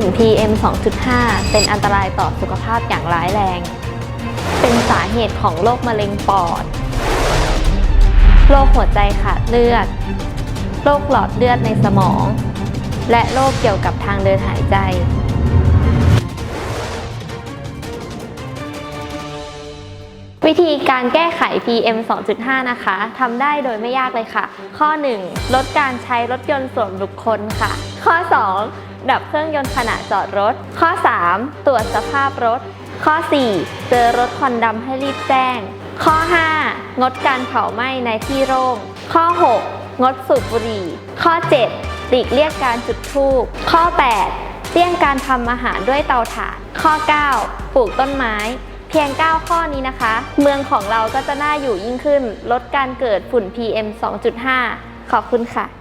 ฝุ่น PM 2.5 เป็นอันตรายต่อสุขภาพอย่างร้ายแรง เป็นสาเหตุของโรคมะเร็งปอด โรคหัวใจขาดเลือด โรคหลอดเลือดในสมอง และโรคเกี่ยวกับทางเดินหายใจวิธีการแก้ไข PM 2.5 นะคะ ทำได้โดยไม่ยากเลยค่ะ ข้อ 1 ลดการใช้รถยนต์ส่วนบุคคลค่ะ ข้อ 2 ดับเครื่องยนต์ขณะจอดรถ ข้อ 3 ตรวจสภาพรถ ข้อ 4 เจอรถควันดำให้รีบแจ้ง ข้อ 5 งดการเผาไหม้ในที่โล่งข้อ 6 งดสูบบุหรี่ ข้อ 7 หลีกเลี่ยงการจุดธูป ข้อ 8 เลี่ยงการทำอาหารด้วยเตาถ่าน ข้อ 9 ปลูกต้นไม้เพียง 9 ข้อนี้นะคะ เมืองของเราก็จะน่าอยู่ยิ่งขึ้น ลดการเกิดฝุ่น PM 2.5 ขอบคุณค่ะ